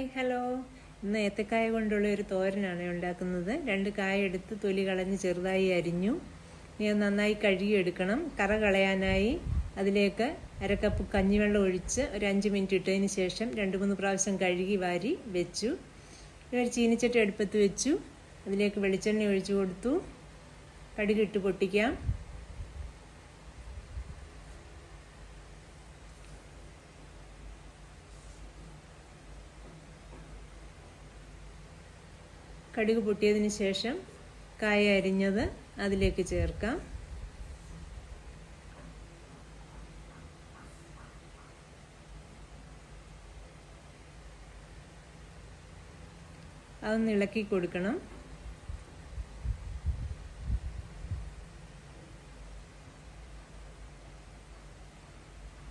Hi hello. ഇന്ന് ഏത്തക്കായ കൊണ്ടുള്ള ഒരു തോരനാണ് ഉണ്ടാക്കുന്നത്. രണ്ട് കായ എടുത്ത് തൊലി കളഞ്ഞ് ചെറുതായി അരിഞ്ഞു. ഇനി അത് നന്നായി കഴുകിയെടുക്കണം. കറ കളയാനായി അതിലേക്ക് അരക്കപ്പ് കഞ്ഞിവെള്ളം ഒഴിച്ച് ഒരു അഞ്ച് മിനിറ്റ് ഇട്ടതിന് ശേഷം രണ്ട് മൂന്ന് പ്രാവശ്യം കഴുകി വാരി വെച്ചു. ഒരു ചീനിച്ചട്ടി അടുപ്പത്ത് വെച്ചു. അതിലേക്ക് വെളിച്ചെണ്ണ ഒഴിച്ചു കൊടുത്തു. കടുകിട്ട് പൊട്ടിക്കാം. കടുക് പൊട്ടിയതിന് ശേഷം കായ അരിഞ്ഞത് അതിലേക്ക് ചേർക്കാം. അതൊന്ന് ഇളക്കി കൊടുക്കണം.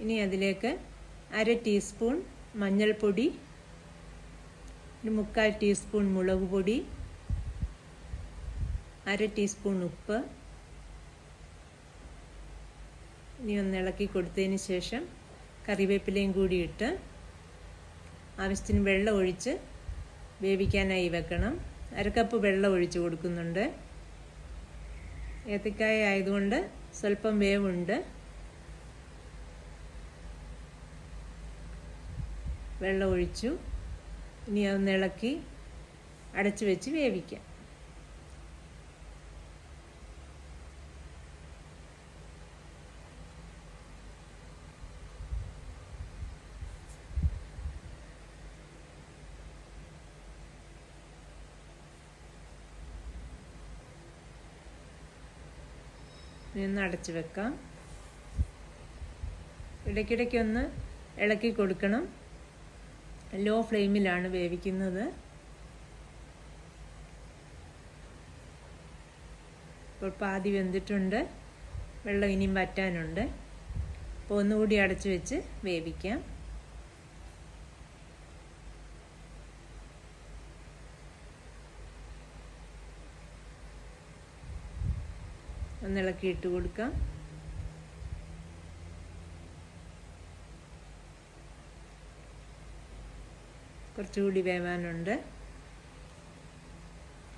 ഇനി അതിലേക്ക് അര ടീസ്പൂൺ മഞ്ഞൾപ്പൊടി ഒരു മുക്കാൽ ടീസ്പൂൺ മുളക് പൊടി അര ടീസ്പൂൺ ഉപ്പ്. ഇനി ഒന്ന് ഇളക്കി കൊടുത്തതിന് ശേഷം കറിവേപ്പിലയും കൂടി ഇട്ട് ആവശ്യത്തിന് വെള്ളം ഒഴിച്ച് വേവിക്കാനായി വെക്കണം. അരക്കപ്പ് വെള്ളം ഒഴിച്ച് കൊടുക്കുന്നുണ്ട്. ഏത്തക്കായ ആയതുകൊണ്ട് സ്വല്പം വേവുണ്ട്. വെള്ളം ഒഴിച്ചു. ഇനി അത് ഇളക്കി അടച്ചു വെച്ച് വേവിക്കാം. ടച്ചു വെക്കാം. ഇടയ്ക്കിടയ്ക്കൊന്ന് ഇളക്കി കൊടുക്കണം. ലോ ഫ്ലെയിമിലാണ് വേവിക്കുന്നത്. ഇപ്പോൾ പാതി വെന്തിട്ടുണ്ട്. വെള്ളം ഇനിയും വറ്റാനുണ്ട്. അപ്പോൾ ഒന്നുകൂടി അടച്ച് വെച്ച് വേവിക്കാം. ഒന്നിളക്കി ഇട്ട് കൊടുക്കാം. കുറച്ചുകൂടി വേവാനുണ്ട്.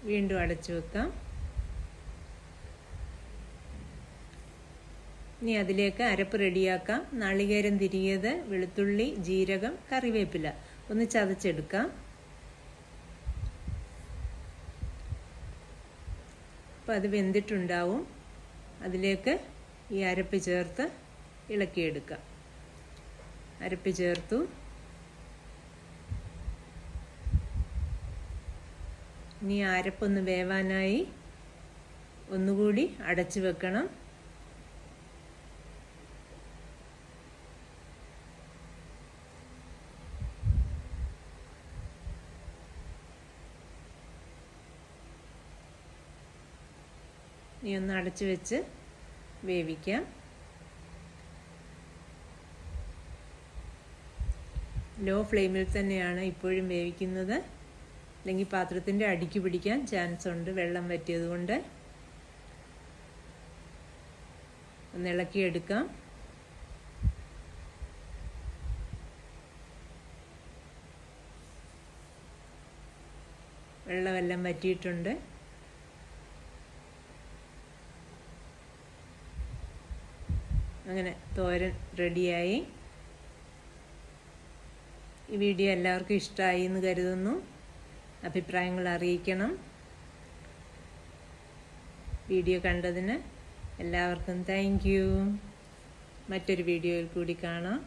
വീണ്ടും അടച്ചു വെക്കാം. ഇനി അതിലേക്ക് അരപ്പ് റെഡിയാക്കാം. നാളികേരം തിരിയത് വെളുത്തുള്ളി ജീരകം കറിവേപ്പില. ഒന്ന് ചതച്ചെടുക്കാം. അപ്പോൾ അത് വെന്തിട്ടുണ്ടാവും. അതിലേക്ക് ഈ അരപ്പ് ചേർത്ത് ഇളക്കിയെടുക്കാം. അരപ്പ് ചേർത്തു. ഇനി അരപ്പൊന്ന് വേവാനായി ഒന്നുകൂടി അടച്ചു വെക്കണം. നീ ഒന്ന് അടച്ചു വെച്ച് വേവിക്കാം. ലോ ഫ്ലെയിമിൽ തന്നെയാണ് ഇപ്പോഴും വേവിക്കുന്നത്. അല്ലെങ്കിൽ പാത്രത്തിന്റെ അടിക്ക് പിടിക്കാൻ ചാൻസ് ഉണ്ട്. വെള്ളം വറ്റിയത് കൊണ്ട് ഒന്ന് ഇളക്കിയെടുക്കാം വെള്ളമെല്ലാം വറ്റിയിട്ടുണ്ട്. അങ്ങനെ തോരൻ റെഡിയായി. ഈ വീഡിയോ എല്ലാവർക്കും ഇഷ്ടമായി എന്ന് കരുതുന്നു. അഭിപ്രായങ്ങൾ അറിയിക്കണം. വീഡിയോ കണ്ടതിന് എല്ലാവർക്കും താങ്ക് മറ്റൊരു വീഡിയോയിൽ കൂടി കാണാം.